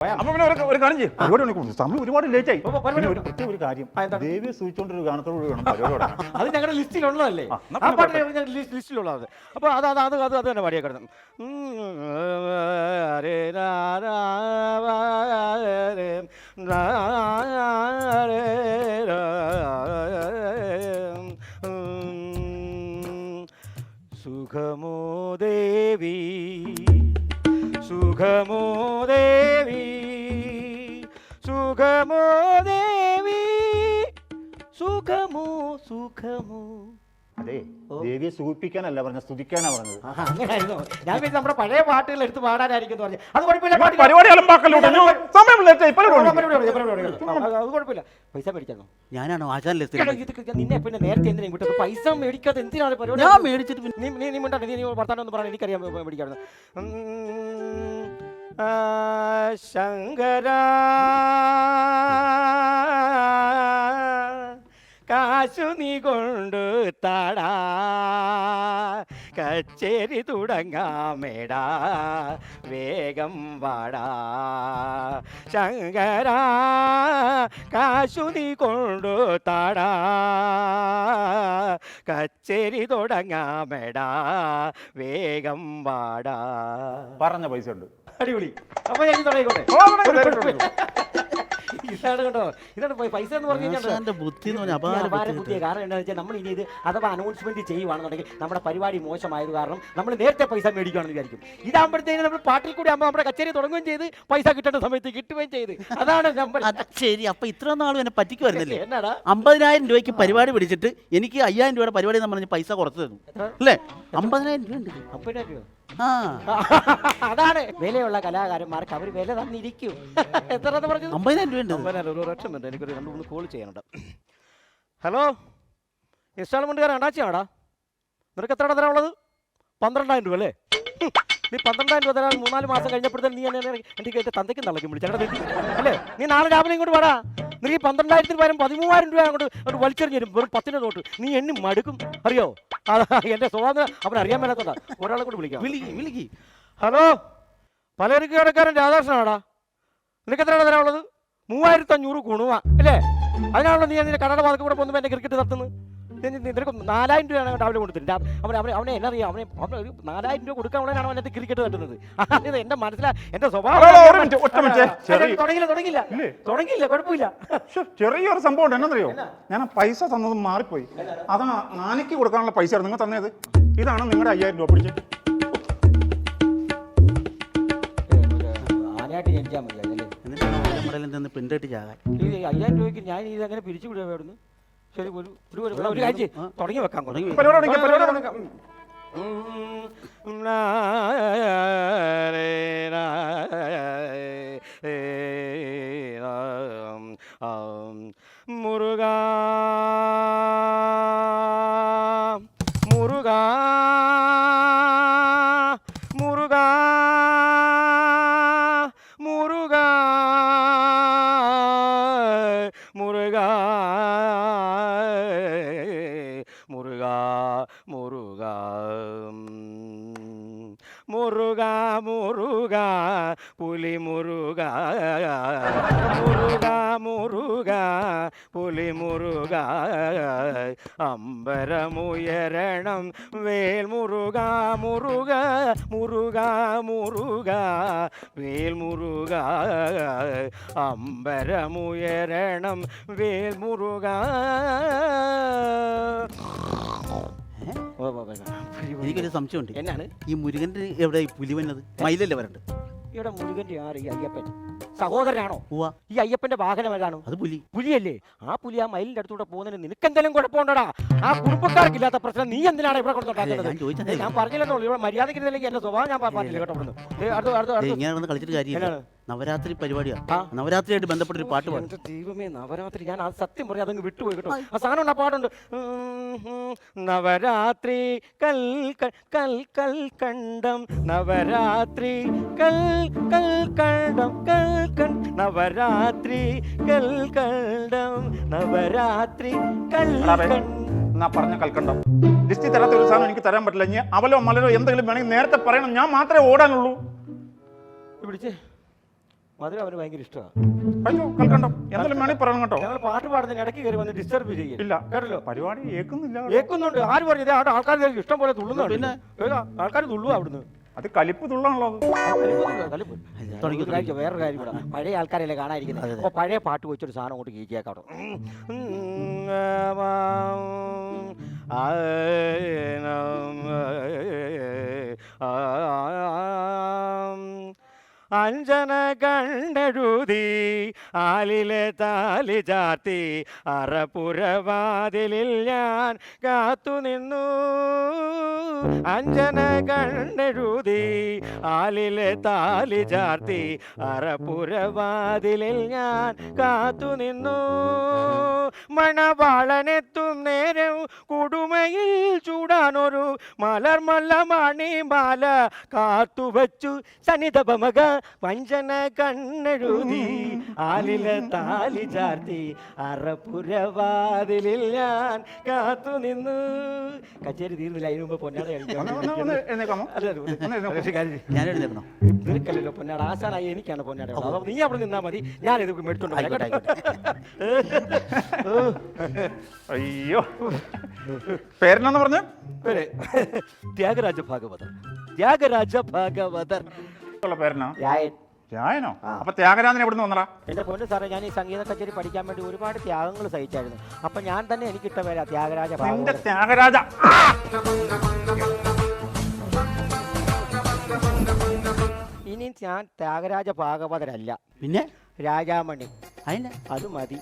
അപ്പൊ പിന്നെ ഒരു കാര്യം ചെയ്യും. പരിപാടി ഉണ്ടെങ്കിൽ സമയം ഒരുപാട് ലേറ്റ് ആയി. ഒരു ഒരു കാര്യം? ദേവിയെ സൂചിച്ചുകൊണ്ടൊരു ഗാനത്തോട് വേണം പരിപാടി അത് ഞങ്ങളുടെ ലിസ്റ്റിലുള്ളതല്ലേ? ആ, പാട്ട് ഞങ്ങളുടെ ലിസ്റ്റ്- ലിസ്റ്റിലുള്ളത്. അപ്പൊ അത് അത് അത് അത് അത് തന്നെ പാടിയ കിടന്നു. സുഖമോ ദേവി സുഖമോ ദേവി. സുഖമോ ദേവി? സുഖമോ സുഖമോ? അതെ ദേവിയെ സൂചിപ്പിക്കാനല്ല പറഞ്ഞ സ്തുതിക്കാനാ പറഞ്ഞത്. അങ്ങനെയായിരുന്നു. ഞാൻ പിന്നെ നമ്മുടെ പഴയ പാട്ടുകൾ എടുത്ത് പാടാനായിരിക്കും എന്ന് പറഞ്ഞു. അത് കുഴപ്പമില്ല പരിപാടി അലമ്പാക്കല്ലോ സമയം ലേറ്റ് ആയി അത് കുഴപ്പമില്ല. പൈസ മേടിച്ചോ ഞാനാണോ ആശാനിലെ എടാ, ഇത് നിന്നെ പിന്നെ നേരത്തെ എന്തിനാ ഇങ്ങോട്ട് പൈസ മേടിക്കാതെ എന്തിനാണ് പരിപാടി? ഞാൻ മേടിച്ചിട്ട് പിന്നെ നീ നീ നീ മിണ്ടാ നീ വർത്താനം ഒന്ന് പറയാൻ എനിക്കറിയാം മേടിക്കാറുണ്ട് ശങ്കര. കാശു നീ കൊണ്ടു താടാ കച്ചേരി തുടങ്ങാമേടാ വേഗം വാടാ. ശങ്കര കാശു നീ കൊണ്ടു താടാ കച്ചേരി തുടങ്ങാമേടാ വേഗം വാടാ. പറഞ്ഞ പൈസ ഉണ്ട്. അടിപൊളി. അപ്പൊ ഞാൻ തുടങ്ങിക്കോട്ടെ. ഇതാണ് കേട്ടോ. ഇതാണ് പൈസ എന്ന് പറഞ്ഞു ബുദ്ധി ബുദ്ധി കാരണം എന്താ വെച്ചാൽ നമ്മൾ ഇനി ഇത് അഥവാ അനൗൺസ്മെന്റ് ചെയ്യുവാണെന്നുണ്ടെങ്കിൽ നമ്മുടെ പരിപാടി മോശമായത് കാരണം നമ്മൾ നേരത്തെ പൈസ മേടിക്കുകയാണെന്ന് വിചാരിക്കും. ഇതാകുമ്പോഴത്തേക്കും നമ്മൾ പാട്ടിൽ കൂടി ആകുമ്പോൾ നമ്മുടെ കച്ചേരി തുടങ്ങുകയും ചെയ്ത് പൈസ കിട്ടേണ്ട സമയത്ത് കിട്ടുകയും ചെയ്ത്. അതാണ് നമ്പർ. ശരി അപ്പൊ ഇത്ര നാളും എന്നെ പറ്റിക്കുമായിരുന്നില്ലേ എന്നാടാ? അമ്പതിനായിരം രൂപയ്ക്ക് പരിപാടി പിടിച്ചിട്ട് എനിക്ക് അയ്യായിരം രൂപയുടെ പരിപാടി എന്ന് പറഞ്ഞ് പൈസ കുറച്ച് തന്നു. അല്ലേ? അമ്പതിനായിരം രൂപ ഉണ്ട്. അമ്പതിനായിരം രൂപ അതാണ് വിലയുള്ള കലാകാരന്മാർക്ക് അവർ വില തന്നിരിക്കും. എത്ര പറഞ്ഞു അമ്പതിനായിരം രൂപ ഉണ്ട് അമ്പതിനായിരം ഒരു എനിക്കൊരു രണ്ട് മൂന്ന് കോൾ ചെയ്യാനുണ്ട്. ഹലോ? ഇൻസ്റ്റാൾമെന്റുകാരൻ അണ്ണാച്ചിയാടാ നിനക്ക് എത്ര തരാനുള്ളത്? പന്ത്രണ്ടായിരം രൂപ അല്ലേ? നീ പന്ത്രണ്ടായിരം രൂപ തരാൻ മൂന്നാൽ മാസം കഴിഞ്ഞപ്പോഴത്തേക്ക് നീ എന്നെ എന്റെ കയ്യിൽ തന്തയ്ക്കും തള്ളയ്ക്കും വിളിച്ചു. അല്ലേ? നീ നാളെ രാവിലെ ഇങ്ങോട്ട് വേടാ. നീ ഈ പന്ത്രണ്ടായിരത്തിന് പകരം പതിമൂവായിരം രൂപ അങ്ങോട്ട് ഒരു വലിച്ചെറിഞ്ഞ് തരും. വെറും പത്തിന് നോട്ട്. നീ എണ്ണി മടുക്കും. അറിയോ? എന്റെ സ്വഭാവം അവൻ അറിയാൻ മേലാത്തതാ ഒരാളെ കൂടി വിളിക്കാം. വിളിക്ക് വിളിക്ക്. ഹലോ? പലചരക്ക് കടക്കാരൻ രാധാകൃഷ്ണനാടാ നിനക്ക് എത്രയാണ് തരാനുള്ളത്? മൂവായിരത്തി അഞ്ഞൂറ് കുണുവാ അല്ലേ? അതിനാണല്ലോ നീ നിന്റെ കടയുടെ വാതക്കൂടെ കൂടെ പോകുമ്പോൾ എന്റെ ക്രിക്കറ്റ് തട്ടുന്നത്. നിനക്ക് നാലായിരം രൂപയാണ് രാവിലെ കൊടുത്തിട്ട് അവനെ അവനെ അവനെ എന്നറിയാം അവനെ അവനെ ഒരു നാലായിരം രൂപ കൊടുക്കാനുള്ളതാണ് അവനകത്ത് ക്രിക്കറ്റ് തട്ടുന്നത്. അതായത് എന്റെ മനസ്സിലാ എന്റെ സ്വഭാവം തുടങ്ങില്ല? തുടങ്ങിയില്ല കുഴപ്പമില്ല. ചെറിയൊരു സംഭവം ഉണ്ട്. എന്നറിയോ ഞാൻ പൈസ തന്നത് മാറിപ്പോയി. അതാ ആനയ്ക്ക് കൊടുക്കാനുള്ള പൈസ നിങ്ങൾ തന്നത് ഇതാണ് നിങ്ങളുടെ അയ്യായിരം രൂപ. പിടിച്ചത് ആനയായിട്ട് പറ്റില്ല എന്നിട്ടാണ് നിന്ന് ഈ അയ്യായിരം രൂപയ്ക്ക് ഞാൻ ഇത് അങ്ങനെ പിരിച്ചു വിടുവായിരുന്നു ശരി ഒരു ഒരു ഒരു ഒരു കാര്യം ചെയ്യ്. തുടങ്ങി വെക്കാം തുടങ്ങി. പരിപാടി തുടങ്ങി, പരിപാടി തുടങ്ങി. ഉം. നാ, முருகா முருகா முருகா புலி முருகா முருகா முருகா புலி முருகா அம்பரமுயரணம் வேல் முருகா முருகா முருகா முருகா வேல் முருகா அம்பரமுயரணம் வேல் முருகா എനിക്കൊരു സംശയമുണ്ട്. എന്നാണ്? ഈ മുരുകന്റെ എവിടെ? പുലി വന്നത്? മയിലല്ലേ വരണ്ട്? ഇവിടെ മുരുകന്റെ ആറ് ഈ അയ്യപ്പൻ. സഹോദരനാണോ? ഈ അയ്യപ്പന്റെ വാഹനം ഏതാണോ? അത് പുലി. പുലിയല്ലേ? ആ പുലി ആ മയിലിന്റെ അടുത്തൂടെ പോകുന്നതിന് നിനക്ക് എന്തെങ്കിലും കുഴപ്പമുണ്ടടാ? ആ കുടുംബക്കാർക്കില്ലാത്ത പ്രശ്നം നീ എന്തിനാണ് ഇവിടെ കൊണ്ടുണ്ടാക്കുന്നത് ഞാൻ പറഞ്ഞില്ലെന്നുള്ളൂ ഇവിടെ മര്യാദക്കില്ലെങ്കിൽ എന്റെ സ്വഭാവം ഞാൻ പറഞ്ഞില്ല കേട്ടോ അടുത്ത അടുത്ത കളിച്ചിട്ട് എന്നാണ്? നവരാത്രി പരിപാടിയാണ് ആ. നവരാത്രിയായിട്ട് ബന്ധപ്പെട്ട ഒരു പാട്ട് പാടും. എന്റെ ദൈവമേ നവരാത്രി. ഞാൻ ആ സത്യം പറയാം അതങ്ങ് വിട്ടുപോയി കേട്ടോ. ആ. സാധനം ഉണ്ട് ആ പാട്ടുണ്ട്. ഉം, ഉം, നവരാത്രി കൽ ക- കൽ കൽ കണ്ടം. നവരാത്രി കൽ കൽ കണ്ടം. കൽ കൺ നവരാത്രി കൽ കണ്ടം. നവരാത്രി കൽ എന്നാ പറഞ്ഞ കൽക്കണ്ടം ലിസ്റ്റിൽ തരാത്ത ഒരു സാധനം എനിക്ക് തരാൻ പറ്റില്ല. ഇനി അവലോ മലരോ എന്തെങ്കിലും വേണമെങ്കിൽ നേരത്തെ പറയണം. ഞാൻ മാത്രമേ ഓടാനുള്ളൂ. പിടിച്ചേ. മധുരം അവന് ഭയങ്കര ഇഷ്ടമാണ് അയ്യോ കൽക്കണ്ടം എന്തെങ്കിലും വേണമെങ്കിൽ പറയണം കേട്ടോ ഞങ്ങൾ പാട്ട് പാടുന്നതിന് ഇടയ്ക്ക് കയറി വന്ന് ഡിസ്റ്റർബ് ചെയ്യും ഇല്ല കേട്ടല്ലോ പരിപാടി കേൾക്കുന്നില്ല കേൾക്കുന്നുണ്ട് ആര് പറഞ്ഞു ഇതേ അവിടെ ആൾക്കാർ ഇഷ്ടം പോലെ തുള്ളുന്നുണ്ട് പിന്നെ? ആൾക്കാർ തുള്ളുക അവിടുന്ന് അത് കലിപ്പ് തുള്ളാണല്ലോ ഒരു കാര്യം, വേറൊരു കാര്യം കൂടെ പഴയ ആൾക്കാരല്ലേ കാണാതിരിക്കുന്നത് അപ്പൊ പഴയ പാട്ട് വെച്ചൊരു സാധനം കൊണ്ട് അവിടെ അഞ്ജന കണ്ടെഴുതി ആലിലെ താലി ചാർത്തി അറപ്പുരവാതിലിൽ ഞാൻ കാത്തു നിന്നു. അഞ്ജന കണ്ടെഴുതി ആലിലെ താലി ചാർത്തി അറപ്പുരവാതിലിൽ ഞാൻ കാത്തു നിന്നു. മണവാളനെത്തും നേരം കുടുമയിൽ ചൂടാനൊരു മലർമല്ല മണിമാല കാത്തുവച്ചു സന്നിധപമക വഞ്ചന കണ്ണെഴുതി ആലില താലി ചാർത്തി അറപ്പുരവാതിലിൽ ഞാൻ കാത്തു നിന്നു. കച്ചേരി തീർന്നില്ല അതിന് മുമ്പ് പൊന്നാട എഴുതേക്കണോ നിനക്കല്ലല്ലോ പൊന്നാട. ആശാനായി എനിക്കാണ് പൊന്നാട. നീ അവിടെ നിന്നാ മതി. ഞാൻ ഇത് മേടിച്ചോണ്ട് അയ്യോ. പേരെന്നാന്ന് പറഞ്ഞു? പേര് ത്യാഗരാജ ഭാഗവതർ. ത്യാഗരാജ ഭാഗവതർ. ഉള്ള പേരെന്നാ? രായൻ. രായനോ? അപ്പൊ ത്യാഗരാജൻ എവിടുന്ന് വന്നടാ? എന്റെ പൊന്നു സാറേ ഞാൻ ഈ സംഗീത കച്ചേരി പഠിക്കാൻ വേണ്ടി ഒരുപാട് ത്യാഗങ്ങൾ സഹിച്ചായിരുന്നു. അപ്പൊ ഞാൻ തന്നെ എനിക്കിട്ട പേരാ ത്യാഗരാജ നിന്റെ ത്യാഗരാജ. ഇനി ഞാൻ ത്യാഗരാജ ഭാഗവതരല്ല. പിന്നെ? രാജാമണി. അതിന് അത് മതി.